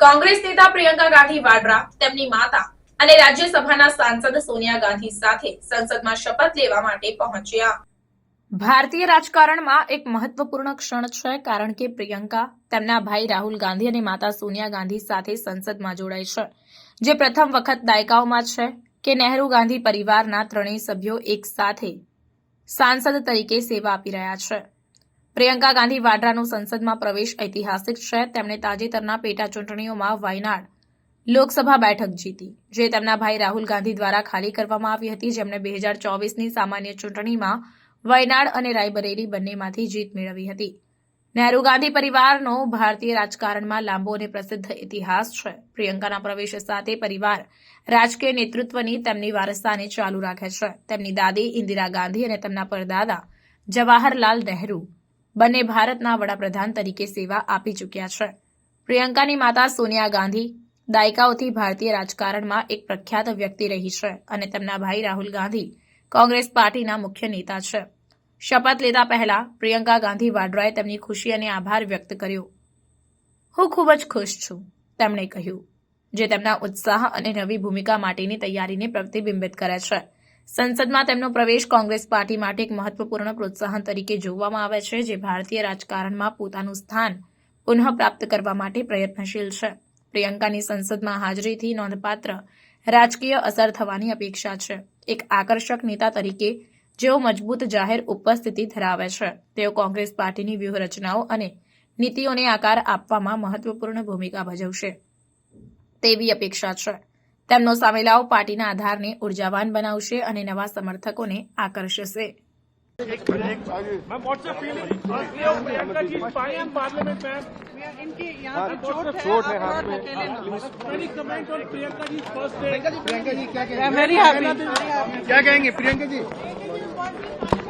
કોંગ્રેસ નેતા પ્રિયંકા ગાંધી વાડરા, તેમની માતા અને રાજ્યસભાના સાંસદ સોનિયા ગાંધી સાથે સંસદમાં શપથ લેવા માટે પહોંચ્યા. ભારતીય રાજકારણમાં એક મહત્વપૂર્ણ ક્ષણ છે કારણ કે પ્રિયંકા તેમના ભાઈ રાહુલ ગાંધી અને માતા સોનિયા ગાંધી સાથે સંસદમાં જોડાય છે. જે પ્રથમ વખત દાયકાઓમાં છે કે નહેરુ ગાંધી પરિવારના ત્રણેય સભ્યો એક સાથે સાંસદ તરીકે સેવા આપી રહ્યા છે. પ્રિયંકા ગાંધી વાડ્રાનો સંસદમાં પ્રવેશ ઐતિહાસિક છે. તેમણે તાજેતરના પેટા ચૂંટણીઓમાં વાયનાડ લોકસભા બેઠક જીતી, જે તેમના ભાઈ રાહુલ ગાંધી દ્વારા ખાલી કરવામાં આવી હતી. જેમણે બે હજાર ચોવીસની સામાન્ય ચૂંટણીમાં વયનાડ અને રાયબરેલી બંનેમાંથી જીત મેળવી હતી. નહેરુ ગાંધી પરિવારનો ભારતીય રાજકારણમાં લાંબો અને પ્રસિદ્ધ ઇતિહાસ છે. પ્રિયંકાના પ્રવેશ સાથે પરિવાર રાજકીય નેતૃત્વની તેમની વારસાને ચાલુ રાખે છે. તેમની દાદી ઇન્દિરા ગાંધી અને તેમના પરદાદા જવાહરલાલ નહેરુ બંને ભારતના વડાપ્રધાન તરીકે સેવા આપી ચૂક્યા છે. પ્રિયંકાની માતા સોનિયા ગાંધી દાયકાઓથી ભારતીય રાજકારણમાં એક પ્રખ્યાત વ્યક્તિ રહી છે અને તેમના ભાઈ રાહુલ ગાંધી કોંગ્રેસ પાર્ટીના મુખ્ય નેતા છે. શપથ લેતા પહેલા પ્રિયંકા ગાંધી વાડ્રાએ તેમની ખુશી અને આભાર વ્યક્ત કર્યો. હું ખૂબ જ ખુશ છું, તેમણે કહ્યું, જે તેમના ઉત્સાહ અને નવી ભૂમિકા માટેની તૈયારીને પ્રતિબિંબિત કરે છે. સંસદમાં તેમનો પ્રવેશ કોંગ્રેસ પાર્ટી માટે એક મહત્વપૂર્ણ પ્રોત્સાહન તરીકે જોવામાં આવે છે, જે ભારતીય રાજકારણમાં પોતાનું સ્થાન પુનઃ પ્રાપ્ત કરવા માટે પ્રયત્નશીલ છે. પ્રિયંકાની સંસદમાં હાજરીથી નોંધપાત્ર રાજકીય અસર થવાની અપેક્ષા છે. એક આકર્ષક નેતા તરીકે જેઓ મજબૂત જાહેર ઉપસ્થિતિ ધરાવે છે. તેઓ કોંગ્રેસ પાર્ટીની વ્યૂહરચનાઓ અને નીતિઓને આકાર આપવામાં મહત્વપૂર્ણ ભૂમિકા ભજવશે તેવી અપેક્ષા છે. તેમનો સામેલાઓ પાર્ટીના આધારને ઉર્જાવાન બનાવશે અને નવા સમર્થકોને આકર્ષશે ma'am what's your feeling first day of Priyanka ji party parliament ma'am इनकी हाँ, यहाँ चोट पे है, चोट है हाथ में। अकेले ना any comment on Priyanka ji first day Priyanka ji क्या आई एम वेरी हैप्पी क्या कहेंगे प्रियंका जी